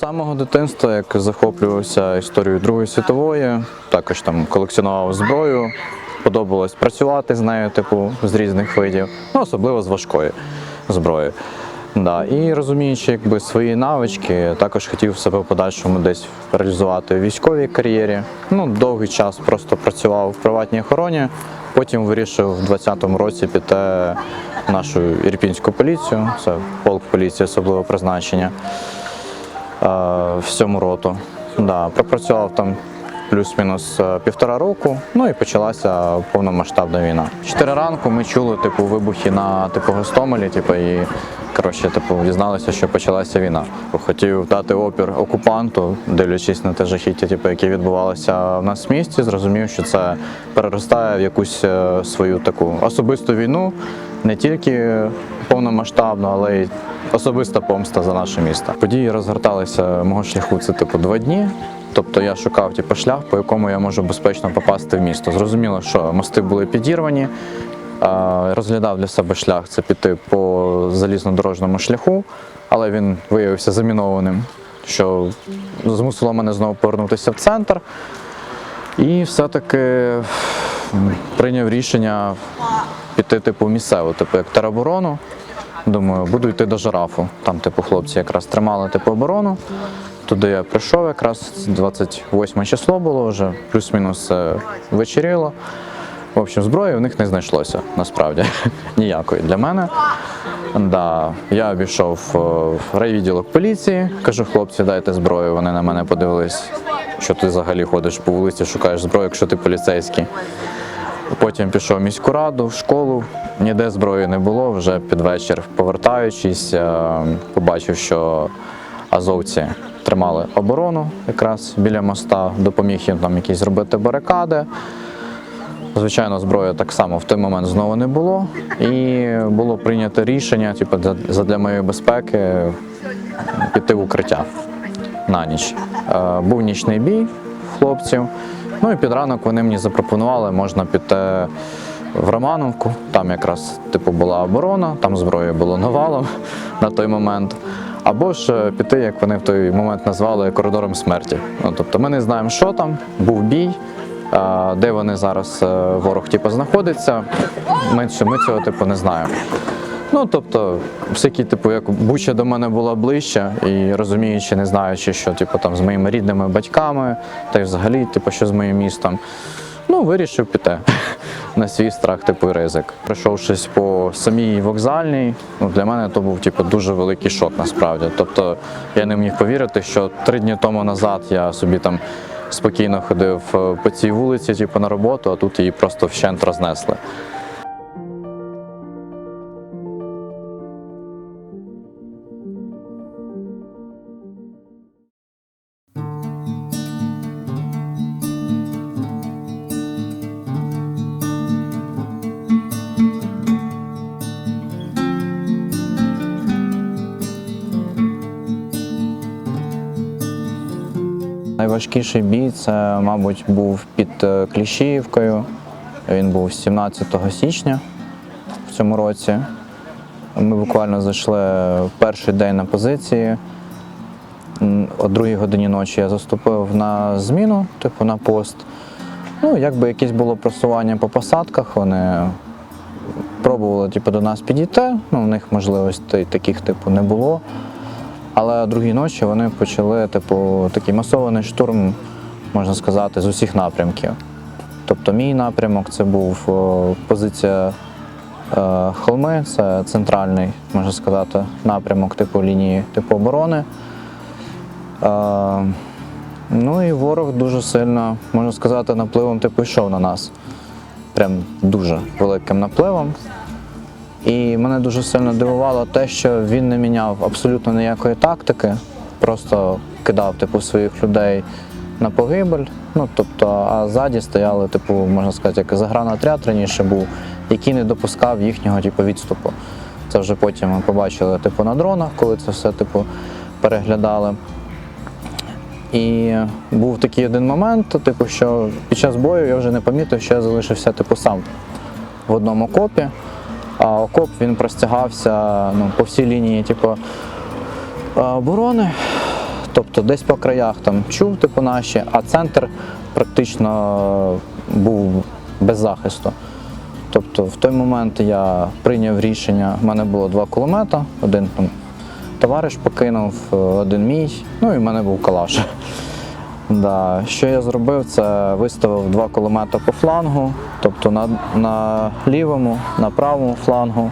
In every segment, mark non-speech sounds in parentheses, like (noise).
Самого дитинства, як захоплювався історією Другої світової, також там колекціонував зброю, подобалось працювати з нею, типу, з різних видів, ну, особливо з важкої зброї. Да. І розуміючи якби, свої навички, також хотів себе в подальшому десь реалізувати в військовій кар'єрі. Ну, довгий час просто працював в приватній охороні, потім вирішив в 20-му році піти нашу ірпінську поліцію, це полк поліції особливого призначення е, в роту. Да, пропрацював там плюс-мінус е, півтора року, ну і почалася повномасштабна війна. Чотири ранку ми чули типу вибухи на типу Гостомелі, типу, і коротше, типу, дізналися, що почалася війна. Хотів дати опір окупанту, дивлячись на те жахіття, типу, яке відбувалося в нас в місті, зрозумів, що це переростає в якусь е, свою таку особисту війну, не тільки повномасштабну, але й особиста помста за наше місто. Події розгорталися мого шляху це типу два дні. Тобто я шукав типу, шлях, по якому я можу безпечно попасти в місто. Зрозуміло, що мости були підірвані. Розглядав для себе шлях це піти по залізнодорожньому шляху, але він виявився замінованим, що змусило мене знову повернутися в центр. І все-таки прийняв рішення піти типу місцеву, типу як тероборону. Думаю, буду йти до жирафу. Там, типу, хлопці якраз тримали типу оборону. Туди я прийшов якраз 28 число було вже, плюс-мінус е, вечеріло. В общем, зброї в них не знайшлося насправді (laughs) ніякої для мене. Да, я обійшов е, в райвідділок поліції, кажу, хлопці, дайте зброю. Вони на мене подивились, що ти взагалі ходиш по вулиці, шукаєш зброю, якщо ти поліцейський. Потім пішов в міську раду, в школу, ніде зброї не було. Вже під вечір, повертаючись, е, побачив, що азовці тримали оборону якраз біля моста, допоміг їм там якісь зробити барикади. Звичайно, зброї так само в той момент знову не було. І було прийнято рішення, типу, для- задля моєї безпеки піти в укриття на ніч. Е, Був нічний бій хлопців. Ну і під ранок вони мені запропонували, можна піти в Романовку. Там якраз типу була оборона, там зброї було навалом на той момент. Або ж е, піти, як вони в той момент назвали, коридором смерті. Ну, тобто ми не знаємо, що там, був бій, де вони зараз е, ворог типу, знаходиться. Ми, ми цього типу не знаємо. Ну, тобто, всякі, типу, як Буча до мене була ближче, і розуміючи, не знаючи, що типу, там, з моїми рідними батьками, та й взагалі, типу, що з моїм містом, ну, вирішив піти (laughs) на свій страх, типу, ризик. Пройшовшись по самій вокзальній, ну, для мене то був типу, дуже великий шок насправді. Тобто я не міг повірити, що три дні тому назад я собі там спокійно ходив е, по цій вулиці, типу, на роботу, а тут її просто вщент рознесли. Найважкіший бій це, мабуть, був під е, Кліщіївкою. Він був 17 січня в цьому році. Ми буквально зайшли перший день на позиції. О другій годині ночі я заступив на зміну, типу на пост. Ну, якби якесь було просування по посадках, вони пробували типу, до нас підійти. Ну, у них можливостей таких типу не було. Але другій ночі вони почали, типу, такий масований штурм, можна сказати, з усіх напрямків. Тобто мій напрямок це був позиція е, холми, це центральний, можна сказати, напрямок типу лінії типу оборони. Е, ну і ворог дуже сильно, можна сказати, напливом типу йшов на нас. Прям дуже великим напливом. І мене дуже сильно дивувало те, що він не міняв абсолютно ніякої тактики, просто кидав типу, своїх людей на погибель. Ну, тобто, а ззаді стояли, типу, можна сказати, як загранотряд раніше був, який не допускав їхнього типу, відступу. Це вже потім ми побачили типу, на дронах, коли це все типу, переглядали. І був такий один момент, типу, що під час бою я вже не помітив, що я залишився типу, сам в одному окопі. А окоп він простягався ну, по всій лінії типу, е, оборони. тобто десь по краях там чув типу наші, а центр практично був без захисту. Тобто в той момент я прийняв рішення, в мене було два кулемета, один там товариш покинув, е, один мій, ну і в мене був калаш. Да. Що я зробив, це виставив два кулемета по флангу, тобто на, на лівому, на правому флангу.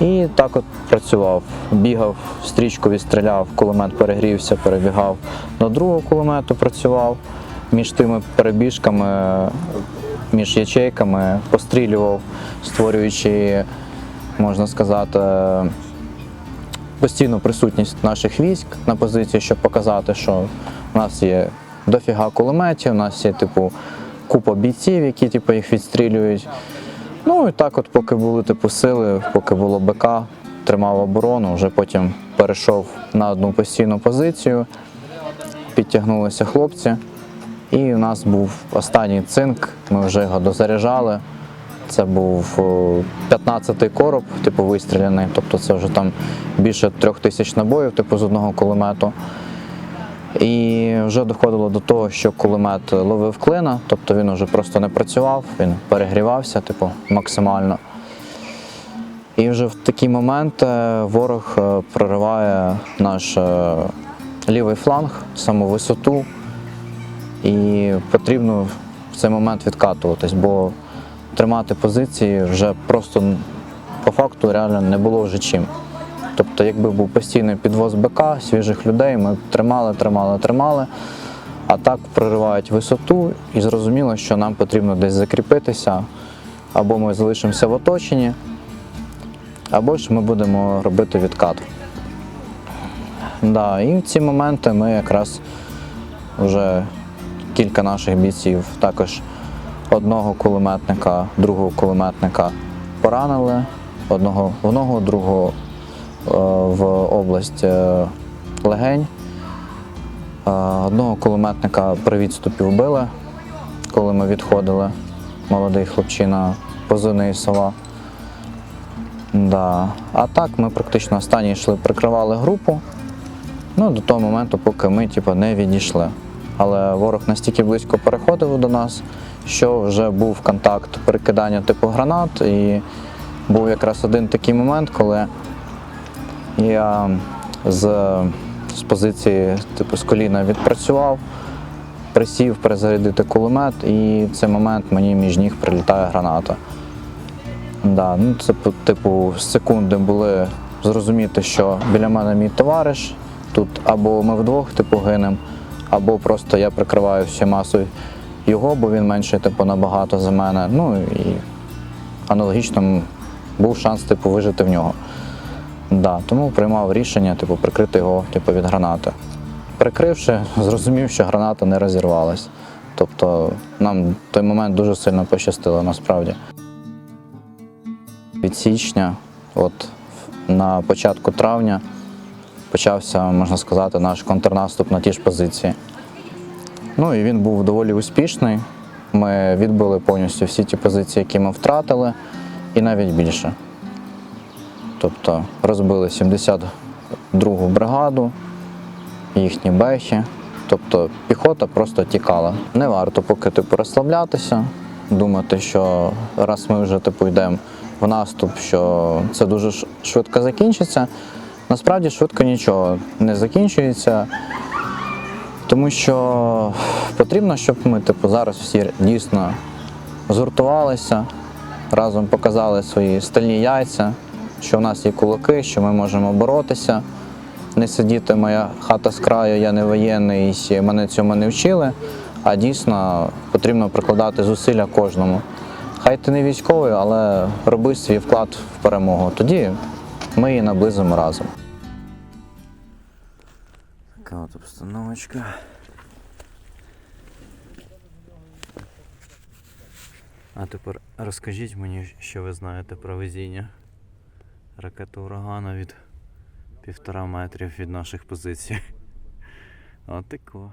І так от працював. Бігав, стрічку відстріляв, кулемет перегрівся, перебігав до другого кулемету, працював. Між тими перебіжками, між ячейками пострілював, створюючи, можна сказати, постійну присутність наших військ на позиції, щоб показати, що в нас є дофіга кулеметів, у нас є типу купа бійців, які типу, їх відстрілюють. Ну і так, от, поки були типу сили, поки було БК, тримав оборону, вже потім перейшов на одну постійну позицію, підтягнулися хлопці. І у нас був останній цинк, ми вже його дозаряджали. Це був о, 15-й короб, типу вистріляний, тобто це вже там більше трьох тисяч набоїв, типу з одного кулемету. І вже доходило до того, що кулемет ловив клина, тобто він вже просто не працював, він перегрівався, типу, максимально. І вже в такий момент е, ворог е, прориває наш е, лівий фланг, саму висоту, і потрібно в цей момент відкатуватись, бо тримати позиції вже просто по факту реально не було вже чим. Тобто, якби був постійний підвоз БК, свіжих людей, ми тримали, тримали, тримали. А так проривають висоту і зрозуміло, що нам потрібно десь закріпитися, або ми залишимося в оточенні, або ж ми будемо робити відкат. Да, і в ці моменти ми якраз вже кілька наших бійців, також одного кулеметника, другого кулеметника поранили, одного в ногу, другого в область е, легень. Е, Одного кулеметника при відступі вбили, коли ми відходили. Молодий хлопчина, позивний сова. Да. А так ми практично останні йшли, прикривали групу. Ну, до того моменту, поки ми типу, не відійшли. Але ворог настільки близько переходив до нас, що вже був контакт перекидання типу гранат. І був якраз один такий момент, коли я з, з позиції, типу, з коліна відпрацював, присів перезарядити кулемет, і в цей момент мені між ніг прилітає граната. Да, ну це типу секунди були зрозуміти, що біля мене мій товариш. Тут або ми вдвох типу гинемо, або просто я прикриваю всю масу його, бо він менший типу набагато за мене. Ну і аналогічно був шанс типу вижити в нього. Да, тому приймав рішення типу прикрити його типу від гранати. Прикривши, зрозумів, що граната не розірвалась. Тобто нам в той момент дуже сильно пощастило насправді. Від січня, от на початку травня, почався, можна сказати, наш контрнаступ на ті ж позиції. Ну і він був доволі успішний. Ми відбили повністю всі ті позиції, які ми втратили, і навіть більше. Тобто розбили 72-гу бригаду, їхні бехи. Тобто піхота просто тікала. Не варто поки типу розслаблятися, думати, що раз ми вже типу йдемо в наступ, що це дуже швидко закінчиться. Насправді швидко нічого не закінчується. Тому що потрібно, щоб ми типу, зараз всі дійсно згуртувалися, разом показали свої стальні яйця, що в нас є кулаки, що ми можемо боротися. Не сидіти моя хата з краю, я не воєнний, і мене цьому не вчили. А дійсно потрібно прикладати зусилля кожному. Хай ти не військовий, але роби свій вклад в перемогу. Тоді ми її наблизимо разом. Така от обстановочка. А тепер розкажіть мені, що ви знаєте про везіння. Ракета урагана від півтора метрів від наших позицій. (laughs) От тако.